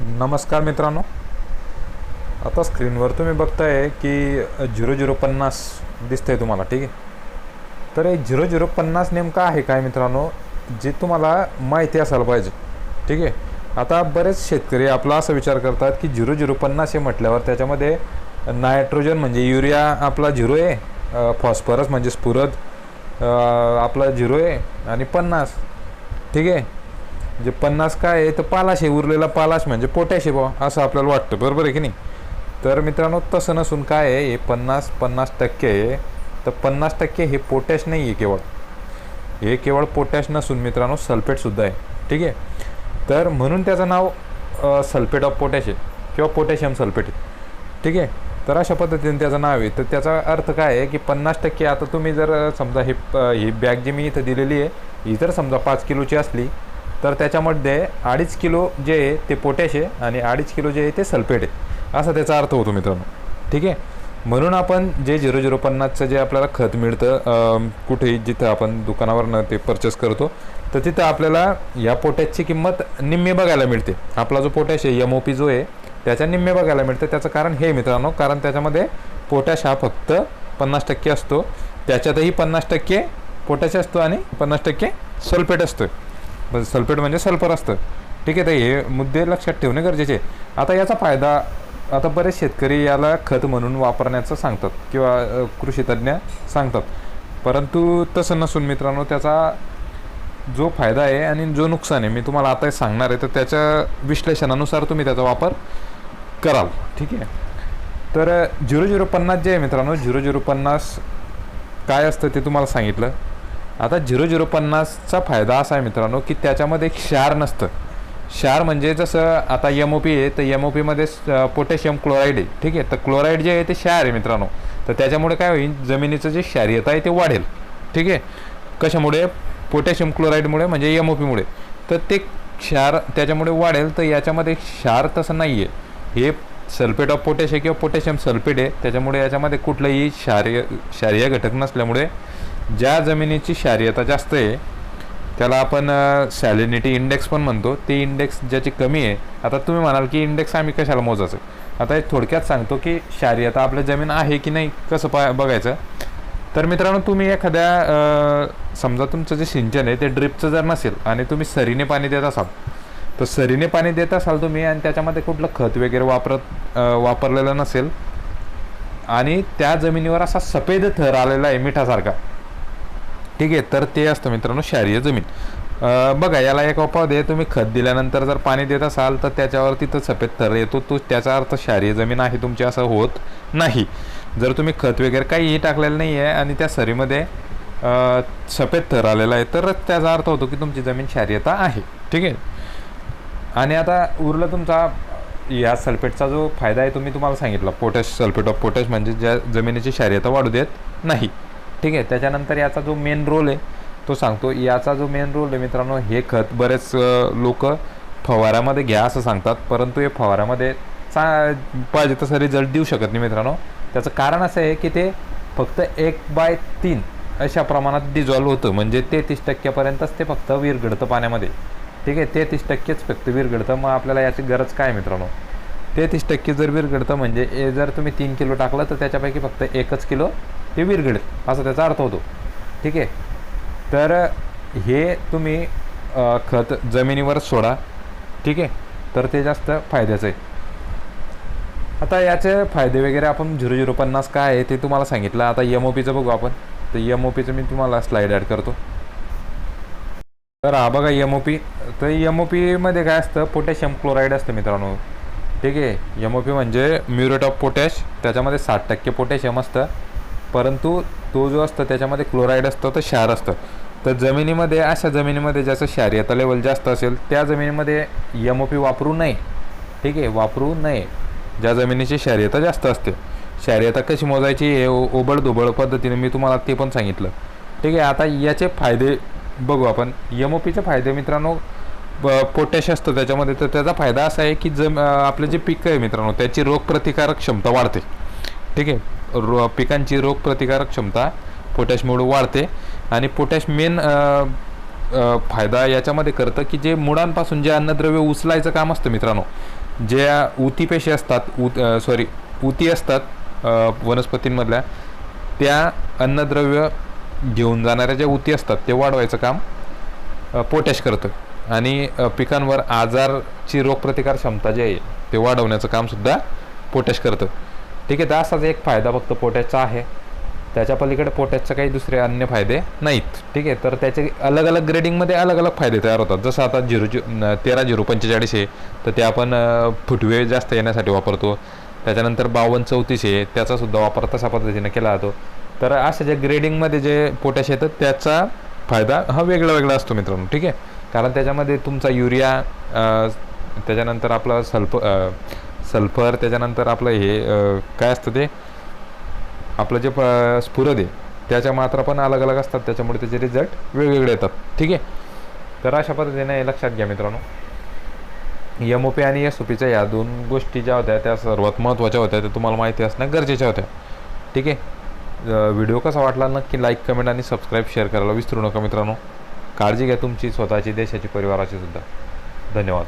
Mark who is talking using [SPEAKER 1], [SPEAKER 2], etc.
[SPEAKER 1] नमस्कार मित्रांनो. आता स्क्रीनवर तुम्ही बघताय की झिरो झिरो पन्नास दिसतंय तुम्हाला ठीक आहे? तर हे झिरो झिरो पन्नास नेमकं आहे काय मित्रांनो जे तुम्हाला माहिती असायला पाहिजे ठीक आहे? आता बरेच शेतकरी आपला असा विचार करतात की झिरो झिरो पन्नास हे म्हटल्यावर त्याच्यामध्ये नायट्रोजन म्हणजे युरिया आपला झिरो आहे फॉस्फरस म्हणजे स्फुरद आपला झिरो आहे आणि पन्नास ठीक आहे? जे पन्नास काय आहे तर पालाश आहे उरलेला पालाश म्हणजे पोटॅश आहे बा असं आपल्याला वाटतं. बरोबर आहे की नाही? तर मित्रांनो तसं नसून काय आहे हे पन्नास पन्नास टक्के आहे. तर पन्नास टक्के हे पोटॅश नाही आहे केवळ. हे केवळ पोटॅश नसून मित्रांनो सल्फेटसुद्धा आहे. ठीक आहे? तर म्हणून त्याचं नाव सल्फेट ऑफ पोटॅश आहे किंवा पोटॅशियम सल्फेट आहे. ठीक आहे? तर अशा पद्धतीने त्याचं नाव आहे. तर त्याचा अर्थ काय आहे की पन्नास टक्के आता तुम्ही जर समजा हे ही बॅग जी मी इथं दिलेली आहे ही जर समजा पाच किलोची असली तर त्याच्यामध्ये अडीच किलो जे आहे ते पोटॅश आहे आणि अडीच किलो जे आहे ते सल्फेट आहे. असा त्याचा अर्थ होतो मित्रांनो. ठीक आहे? म्हणून आपण जे झिरो झिरो पन्नासचं जे आपल्याला खत मिळतं कुठेही जिथं आपण दुकानावरनं ते परचेस करतो तर तिथं आपल्याला या पोटॅशची किंमत निम्मे बघायला मिळते. आपला जो पोटॅश आहे एम ओ पी जो आहे त्याच्या निम्मे बघायला मिळतं. त्याचं कारण हे मित्रांनो कारण त्याच्यामध्ये पोटॅश हा फक्त पन्नास टक्के असतो. त्याच्यातही पन्नास टक्के पोटॅश असतो आणि पन्नास टक्के सल्फेट आहे पण सल्फेट म्हणजे सल्फर असतं. ठीक आहे तर हे मुद्दे लक्षात ठेवणे गरजेचे आहे. आता याचा फायदा आता बरेच शेतकरी याला खत म्हणून वापरण्याचं सांगतात किंवा कृषीतज्ञ सांगतात. परंतु तसं नसून मित्रांनो त्याचा जो फायदा आहे आणि जो नुकसान आहे मी तुम्हाला आता सांगणार आहे तर त्याच्या विश्लेषणानुसार तुम्ही त्याचा वापर कराल. ठीक आहे. तर झिरो झिरो पन्नास जे आहे मित्रांनो झिरो झिरो पन्नास काय असतं ते तुम्हाला सांगितलं. आता झिरो झिरो पन्नासचा फायदा असा आहे मित्रांनो की त्याच्यामध्ये एक क्षार नसतं. क्षार म्हणजे जसं आता एम ओ पी आहे तर एम ओ पीमध्ये पोटॅशियम क्लोराईड आहे ठीक आहे? तर क्लोराईड जे आहे ते क्षार आहे मित्रांनो. तर त्याच्यामुळे काय होईल जमिनीचं जे क्षारीयता आहे ते वाढेल ठीक आहे? कशामुळे? पोटॅशियम क्लोराईडमुळे म्हणजे एम ओ पीमुळे तर ते क्षार त्याच्यामुळे वाढेल तर याच्यामध्ये क्षार तसं नाही आहे हे सल्फेट ऑफ पोटॅश आहे किंवा पोटॅशियम सल्फेट आहे त्याच्यामुळे याच्यामध्ये कुठलंही क्षारीय क्षारीय घटक नसल्यामुळे ज्या जमिनीची क्षार्यता जास्त आहे त्याला आपण सॅलिनिटी इंडेक्स पण म्हणतो. ते इंडेक्स ज्याची कमी आहे आता तुम्ही म्हणाल की इंडेक्स आम्ही कशाला मोजायचं? आता हे थोडक्यात सांगतो की क्षारीयता आपल्या जमीन आहे की नाही कसं पा बघायचं? तर मित्रांनो तुम्ही एखाद्या समजा तुमचं जे सिंचन आहे ते ड्रिपचं जर नसेल आणि तुम्ही सरीने पाणी देत असाल तर सरीने पाणी देत असाल तुम्ही आणि त्याच्यामध्ये कुठलं खत वगैरे वापरत वापरलेलं नसेल आणि त्या जमिनीवर असा सफेद थर आलेला आहे मिठासारखा ठीक आहे तर ते असतं मित्रांनो क्षारीय जमीन. बघा याला एक उपाय दे तुम्ही खत दिल्यानंतर जर पाणी देत असाल तर त्याच्यावर तिथं सफेद थर येतो. तो त्याचा अर्थ क्षारीय जमीन आहे तुमची असं होत नाही. जर तुम्ही खत वगैरे काहीही टाकलेलं नाही आहे आणि त्या सरीमध्ये सफेद थर आलेला आहे तर त्याचा अर्थ होतो की तुमची जमीन क्षारीयता आहे. ठीक आहे? आणि आता उरलं तुमचा या सल्फेटचा जो फायदा आहे तो मी तुम्हाला सांगितला पोटॅश सल्फेट ऑफ पोटॅश म्हणजे ज्या जमिनीची क्षारीयता वाढू देत नाही. ठीक आहे त्याच्यानंतर याचा जो मेन रोल आहे तो सांगतो. याचा जो मेन रोल आहे मित्रांनो हे खत बरेच लोक फवाऱ्यामध्ये घ्या असं सांगतात. परंतु हे फवाऱ्यामध्ये चा पाहिजे तसं रिझल्ट देऊ शकत नाही मित्रांनो. त्याचं कारण असं आहे की ते फक्त एक बाय तीन अशा प्रमाणात डिझॉल्व्ह होतं. म्हणजे तेहतीस टक्क्यापर्यंतच ते फक्त विरघडतं पाण्यामध्ये. ठीक आहे तेहतीस टक्केच फक्त विरघडतं मग आपल्याला याची गरज काय मित्रांनो? तेहतीस टक्के जर विरघडतं म्हणजे ए जर तुम्ही तीन किलो टाकलं तर त्याच्यापैकी फक्त एकच किलो ते विरघडेल असा त्याचा अर्थ होतो. ठीक आहे? तर हे तुम्ही खत जमिनीवरच सोडा. ठीक आहे? तर ते जास्त फायद्याचं आहे. आता याचे फायदे वगैरे आपण झिरो झिरो पन्नास काय आहे ते तुम्हाला सांगितलं. आता एम ओ पीचं बघू आपण. तर एम ओ पीचं मी तुम्हाला स्लाईड ॲड करतो. तर हा बघा एम ओ पी तर एम ओ पीमध्ये काय असतं? पोटॅशियम क्लोराईड असतं मित्रांनो. ठीक आहे. एम ओ पी म्हणजे म्युरेट ऑफ पोटॅश त्याच्यामध्ये साठ टक्के पोटॅशियम असतं. परंतु तो जो असतो त्याच्यामध्ये क्लोराईड असतं तर क्षार असतं. तर जमिनीमध्ये अशा जमिनीमध्ये ज्याचं क्षारीयता लेवल जास्त असेल त्या जमिनीमध्ये एम ओ पी वापरू नये. ठीक आहे वापरू नये. ज्या जमिनीची क्षारीयता जास्त असते. क्षारीयता कशी मोजायची हे ओबड दुबळ पद्धतीने मी तुम्हाला ते पण सांगितलं. ठीक आहे आता याचे फायदे बघू आपण. एम ओ पीचे फायदे मित्रांनो पोटॅश असतं त्याच्यामध्ये तर त्याचा फायदा असा आहे की जम आपलं जे पीक आहे मित्रांनो त्याची रोगप्रतिकारक क्षमता वाढते. ठीक आहे? रो पिकांची रोगप्रतिकारक क्षमता पोटॅशमुळे वाढते आणि पोटॅश मेन फायदा याच्यामध्ये करतं की जे मुळांपासून जे अन्नद्रव्य उचलायचं काम असतं मित्रांनो ज्या ऊती पेशी असतात उत सॉरी उती असतात वनस्पतींमधल्या त्या अन्नद्रव्य घेऊन जाणाऱ्या ज्या ऊती असतात ते वाढवायचं काम पोटॅश करतं. आणि पिकांवर आजारची रोगप्रतिकार क्षमता जी आहे ते वाढवण्याचं कामसुद्धा पोटॅश करतं. ठीक आहे तर असाच एक फायदा फक्त पोटॅशचा आहे. त्याच्या पलीकडे पोटॅशचे काही दुसरे अन्य फायदे नाहीत. ठीक आहे तर त्याचे अलग अलग ग्रेडिंगमध्ये अलग अलग फायदे तयार होतात. जसं आता झिरो झि तेरा झिरो पंचेचाळीस आहे तर ते आपण फुटवे जास्त येण्यासाठी वापरतो. त्याच्यानंतर बावन्न चौतीस आहे त्याचासुद्धा वापर तशा पद्धतीने केला जातो. तर अशा जे ग्रेडिंगमध्ये जे पोटॅश येतं त्याचा फायदा हा वेगळा वेगळा असतो मित्रांनो. ठीक आहे कारण त्याच्यामध्ये तुमचा युरिया त्याच्यानंतर आपलं सल्फ सल्फर त्याच्यानंतर आपलं हे काय असतं ते? आपलं जे प- स्फुरद आहे त्याच्या मात्रा पण अलग अलग असतात. त्याच्यामुळे त्याचे रिझल्ट वेगवेगळे येतात. ठीक आहे? तर अशा पद्धतीने हे लक्षात घ्या मित्रांनो. एम ओ पी आणि एस ओ पीच्या या दोन गोष्टी ज्या होत्या त्या सर्वात महत्त्वाच्या होत्या त्या तुम्हाला माहिती असणं गरजेच्या होत्या. ठीक आहे? व्हिडिओ कसा वाटला नक्की लाईक कमेंट आणि सबस्क्राईब शेअर करायला विसरू नका मित्रांनो. काळजी घ्या तुमची स्वतःची देशाची परिवाराची सुद्धा. धन्यवाद.